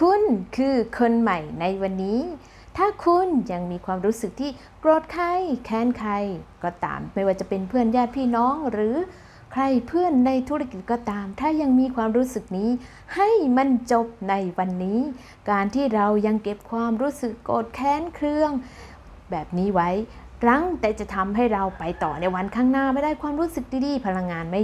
คุณคือคนใหม่ในวันนี้ ถ้าคุณยังมีความรู้สึกที่โกรธใครแค้นใคร ก็ตาม ไม่ว่าจะเป็นเพื่อนญาติพี่น้องหรือใครเพื่อนในธุรกิจก็ตาม ถ้ายังมีความรู้สึกนี้ ให้มันจบในวันนี้ การที่เรายังเก็บความรู้สึกโกรธแค้นเครื่อง แบบนี้ไว้ รั้งแต่จะทำให้เราไปต่อในวันข้างหน้าไม่ได้ความรู้สึกดีๆ พลังงานไม่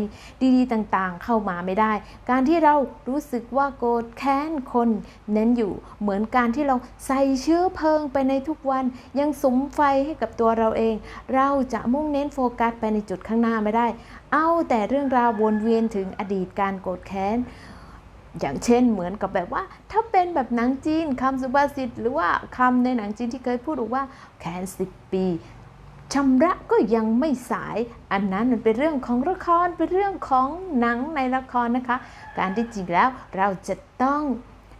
ดีๆ ต่างๆ เข้ามาไม่ได้ การที่เรารู้สึกว่าโกรธแค้นคนเน้นอยู่ เหมือนการที่เราใส่เชื้อเพลิงไปในทุกวัน ยังสมไฟให้กับตัวเราเอง เราจะมุ่งเน้นโฟกัสไปในจุดข้างหน้าไม่ได้ เอาแต่เรื่องราววนเวียนถึงอดีตการโกรธแค้นอย่างเช่นเหมือนกับแบบว่า ถ้าเป็นแบบหนังจีนคำสุภาษิตหรือว่าคำในหนังจีนที่เคยพูดว่าแค้นสิบปี ชำระก็ยังไม่สาย อันนั้นมันเป็นเรื่องของละครเป็นเรื่องของหนังในละครนะคะ การที่จริงแล้วเราจะต้อง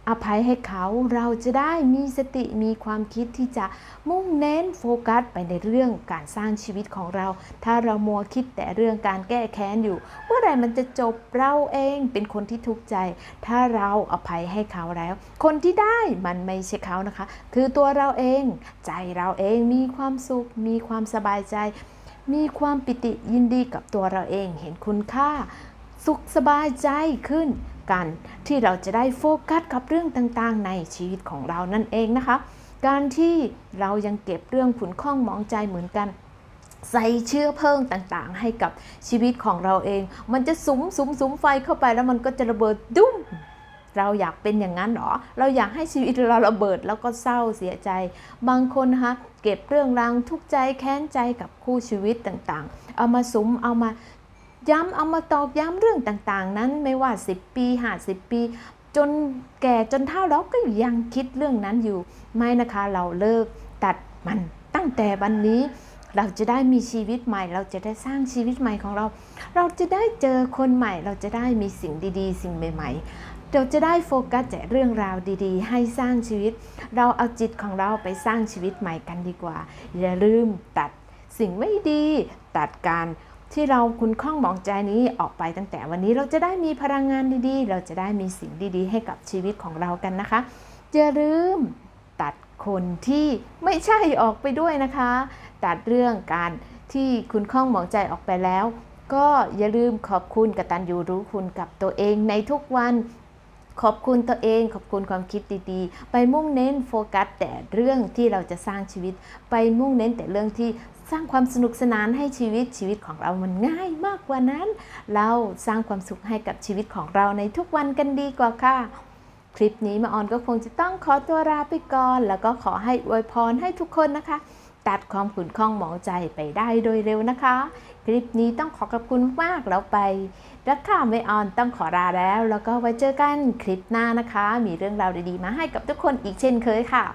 อภัยให้เขาเราจะได้มีสติมีความคิดที่จะมุ่งเน้นโฟกัสไปในเรื่องการสร้างชีวิตของเรา ถ้าเรามัวคิดแต่เรื่องการแก้แค้นอยู่ เมื่อไหร่มันจะจบเราเองเป็นคนที่ทุกข์ใจ ถ้าเราอภัยให้เขาแล้ว คนที่ได้มันไม่ใช่เขานะคะ คือตัวเราเองใจเราเองมีความสุข มีความสบายใจ มีความปิติยินดีกับตัวเราเองเห็นคุณค่า สุขสบายใจขึ้น กัน ที่เราจะได้โฟกัสกับเรื่องต่างๆ ในชีวิตของเรานั่นเองนะคะ การที่เรายังเก็บเรื่องขุนข้องมองใจเหมือนกันใส่เชื้อเพลิงต่างๆ ให้กับชีวิตของเราเอง มันจะสุมสุมสุมไฟเข้าไปแล้วมันก็จะระเบิดดุ้ม เราอยากเป็นอย่างนั้นหรอ เราอยากให้ชีวิตเราระเบิดแล้วก็เศร้าเสียใจ บางคนนะคะเก็บเรื่องราวทุกใจแค้นใจกับคู่ชีวิตต่างๆ เอามาสุมเอามา ย้ำเอามาตอกย้ำเรื่องต่างๆ นั้นไม่ว่า 10 ปี 50 ปี จนแก่จนเฒ่าแล้วก็ยังคิดเรื่องนั้นอยู่ ไม่นะคะเราเลิกตัดมันตั้งแต่วันนี้เราจะได้มีชีวิตใหม่ เราจะได้สร้างชีวิตใหม่ของเรา เราจะได้เจอคนใหม่ เราจะได้มีสิ่งดีๆ สิ่งใหม่ ๆ เราจะได้โฟกัสแต่เรื่องราวดีๆ ให้สร้างชีวิต เราเอาจิตของเราไปสร้างชีวิตใหม่กันดีกว่า อย่าลืมตัดสิ่งไม่ดี ตัดการ ที่เราคุณข้องมองใจนี้ออกไปตั้งแต่วันนี้เราจะได้มีพลังงานดีๆ เราจะได้มีสิ่งดีๆ ให้กับชีวิตของเรากันนะคะอย่าลืมตัดคนที่ไม่ใช่ออกไปด้วยนะคะ ตัดเรื่องการที่คุณข้องมองใจออกไปแล้ว ก็อย่าลืมขอบคุณกตัญญูรู้คุณกับตัวเองในทุกวันขอบคุณตัวเองขอบคุณความคิดดีๆ ไปมุ่งเน้นโฟกัสแต่เรื่องที่เราจะสร้างชีวิต ไปมุ่งเน้นแต่เรื่องที่ สร้างความสนุกสนานให้ชีวิตชีวิตของเรามันง่ายมากกว่านั้น เราสร้างความสุขให้กับชีวิตของเราในทุกวันกันดีกว่าค่ะ คลิปนี้มาออนก็คงจะต้องขอตัวลาไปก่อน แล้วก็ขอให้อวยพรให้ทุกคนนะคะ ตัดความขุ่นข้องหมองใจไปได้โดยเร็วนะคะ คลิปนี้ต้องขอขอบคุณมากแล้วไปรักค่ะไม่ออนต้องขอลาแล้ว แล้วก็ไว้เจอกันคลิปหน้านะคะ มีเรื่องราวดีๆ มาให้กับทุกคนอีกเช่นเคยค่ะ